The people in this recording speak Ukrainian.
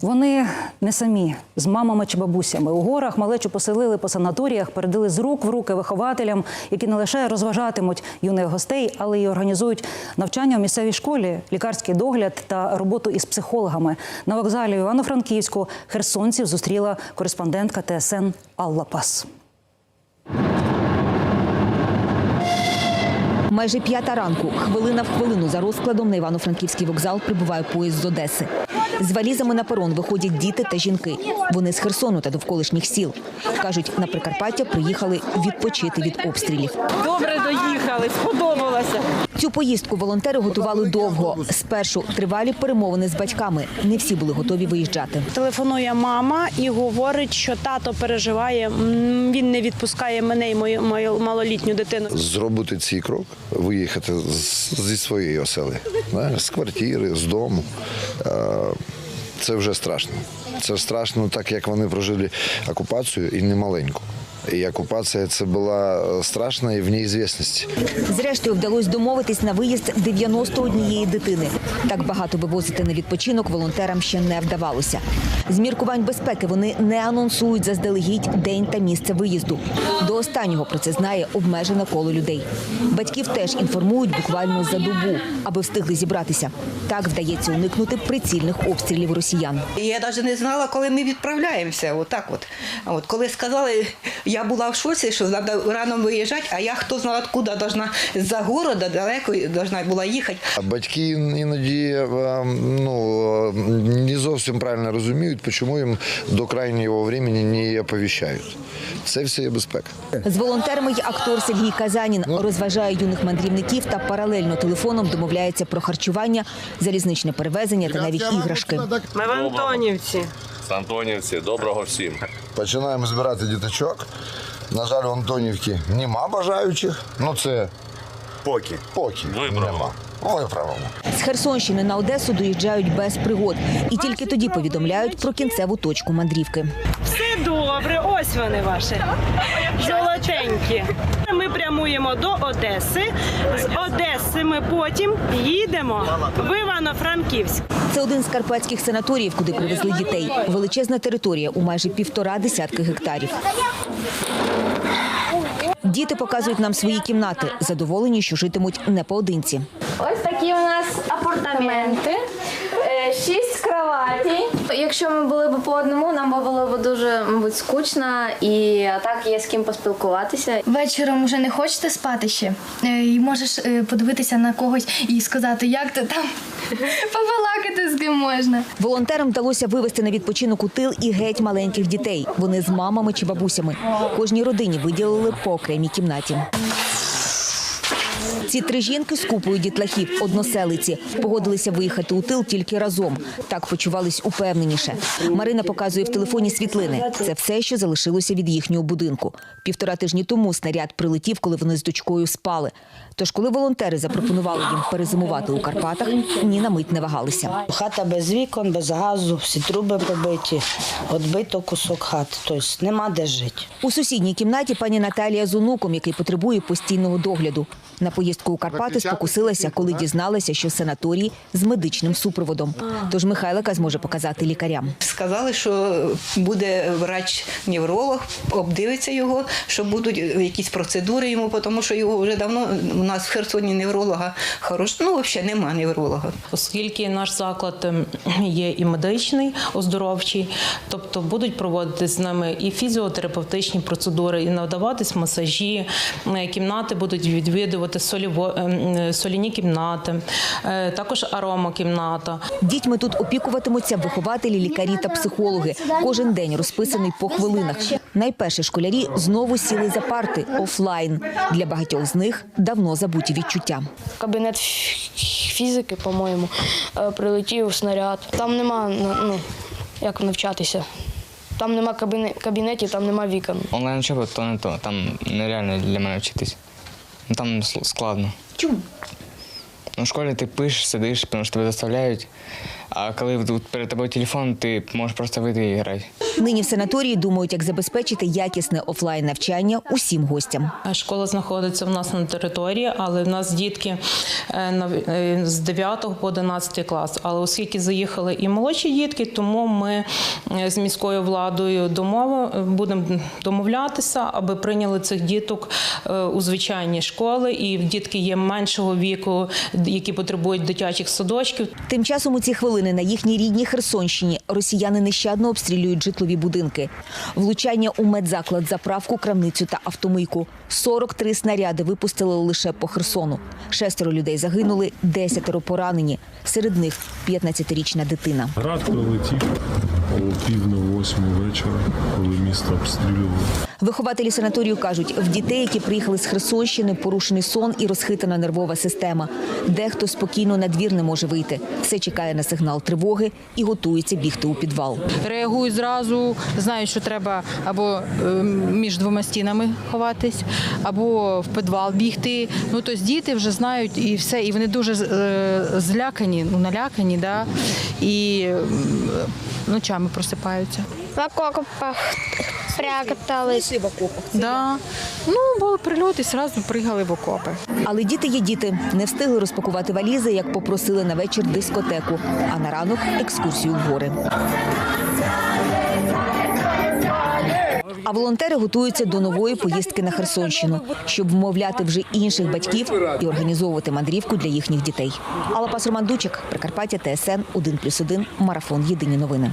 Вони не самі з мамами чи бабусями. У горах малечу поселили по санаторіях, передали з рук в руки вихователям, які не лише розважатимуть юних гостей, але й організують навчання в місцевій школі, лікарський догляд та роботу із психологами. На вокзалі Івано-Франківську херсонців зустріла кореспондентка ТСН Алла Пас. Майже п'ята ранку, хвилина в хвилину за розкладом на Івано-Франківський вокзал прибуває поїзд з Одеси. З валізами на перон виходять діти та жінки. Вони з Херсону та довколишніх сіл. Кажуть, на Прикарпаття приїхали відпочити від обстрілів. Добре доїхали, сподобалося. Цю поїздку волонтери готували довго. Спершу тривалі перемовини з батьками. Не всі були готові виїжджати. Телефонує мама і говорить, що тато переживає. Він не відпускає мене і мою, мою малолітню дитину. зробити цей крок, виїхати з- зі своєї осели, з квартири, з дому. Це вже страшно. Це страшно, так як вони прожили окупацію і немаленьку. І окупація це була е, страшна і в неізвісності. Зрештою вдалося домовитись на виїзд 91 дитини. Так багато вивозити на відпочинок волонтерам ще не вдавалося. З міркувань безпеки вони не анонсують заздалегідь день та місце виїзду. До останнього про це знає обмежене коло людей. Батьків теж інформують буквально за добу, аби встигли зібратися. Так вдається уникнути прицільних обстрілів росіян. Я навіть не знала, коли ми відправляємося. Отак от. От коли сказали, я була в шоці, що треба рано виїжджати, а я хто знає, откуда должна з-за города далеко должна була їхати. Батьки іноді е, ну, е, не зовсім правильно розуміють, чому їм до крайнього времени не оповіщають. Це все є безпека. З волонтерами є актор Сергій Казанін розважає юних мандрівників та паралельно телефоном домовляється про харчування, залізничне перевезення та навіть іграшки. Ми в Антонівці. З Антонівці, доброго всім. Починаємо збирати діточок. На жаль, у Антонівки нема бажаючих. Ну це Поки. поки Виправимо. нема. Виправимо. З Херсонщини на Одесу доїжджають без пригод і тільки тоді повідомляють про кінцеву точку мандрівки. Все добре, ось вони ваші. Золотенькі. Ми прямуємо до Одеси. З Одеси ми потім їдемо в Івано-Франківськ. Це один з карпатських санаторіїв, куди привезли дітей. Величезна територія у майже півтора десятки гектарів. Діти показують нам свої кімнати, задоволені, що житимуть не поодинці. Ось такі у нас апартаменти. Якщо ми були б по одному, нам би було б дуже, мабуть, скучно і так є з ким поспілкуватися. Вечором вже не хочете спати ще, Е, і можеш е, подивитися на когось і сказати, як ти там побалакати з ким можна. Волонтерам вдалося вивезти на відпочинок у тил і геть маленьких дітей. Вони з мамами чи бабусями. Кожній родині виділили по окремій кімнаті. Ці три жінки з купою дітлахів, односелиці, погодилися виїхати у тил тільки разом. Так почувались упевненіше. Марина показує в телефоні світлини. Це все, що залишилося від їхнього будинку. Півтора тижні тому снаряд прилетів, коли вони з дочкою спали. Тож, коли волонтери запропонували їм перезимувати у Карпатах, ні на мить не вагалися. Хата без вікон, без газу, всі труби побиті, відбито кусок хати, тобто нема де жити. У сусідній кімнаті пані Наталія з онуком, який потребує постійного догляду. На поїздку у Карпати спокусилася, коли дізналася, що санаторій з медичним супроводом. Тож Михайлика зможе показати лікарям. Сказали, що буде врач-невролог, обдивиться його, що будуть якісь процедури йому, тому що його вже давно у нас в Херсоні невролога хорош, ну взагалі нема невролога. Оскільки наш заклад ем, є і медичний, оздоровчий, тобто будуть проводитись з нами і фізіотерапевтичні процедури, і надаватись масажі, е, кімнати будуть відвідувати соліво, ем, соляні кімнати, е, також аромакімната. Дітьми тут опікуватимуться вихователі, лікарі та психологи. Кожен день розписаний по хвилинах. Найперше школярі знову сіли за парти офлайн. Для багатьох з них давно забуті відчуття. кабінет фізики, по-моєму, е, прилетів снаряд. Там нема ну, як навчатися. Там нема кабінетів, там нема вікон. Онлайн учоба то не то. Там нереально для мене вчитись. Ну, Там складно. Чому? Ну, в школі ти пишеш, сидиш, тому що тебе заставляють. А коли тут перед тобою телефон, ти можеш просто вийти і грати. Нині в санаторії думають, як забезпечити якісне офлайн навчання усім гостям. Школа знаходиться в нас на території, але в нас дітки е, е, з 9 по 11 клас. Але оскільки заїхали і молодші дітки, тому ми е, з міською владою домови будемо домовлятися, аби прийняли цих діток е, у звичайні школи. І дітки є меншого віку, які потребують дитячих садочків. Тим часом у ці хвилини на їхній рідній Херсонщині росіяни нещадно обстрілюють житлові будинки. Влучання у медзаклад, заправку, крамницю та автомийку. 43 снаряди випустили лише по Херсону. Шестеро людей загинули, десятеро поранені. Серед них 15-річна дитина. Град прилетів о пів на восьму вечора, коли місто обстрілювали. Вихователі санаторію кажуть, в дітей, які приїхали з Херсонщини, порушений сон і розхитана нервова система. Дехто спокійно на двір не може вийти. Все чекає на сигнал тривоги і готується бігти у підвал. реагують зразу, знають, що треба або е, між двома стінами ховатись, або в підвал бігти. Ну тобто діти вже знають і все, і вони дуже е, злякані, ну налякані, да, і ночами просипаються. В окопах прятались. Да. Ну, були прильоти, одразу пригали в окопи. Але діти є діти. Не встигли розпакувати валізи, як попросили на вечір дискотеку, а на ранок екскурсію в гори. А волонтери готуються до нової поїздки на Херсонщину, щоб вмовляти вже інших батьків і організовувати мандрівку для їхніх дітей. Алапас Роман Дучик, Прикарпаття, ТСН 1+,1, Марафон. Єдині новини.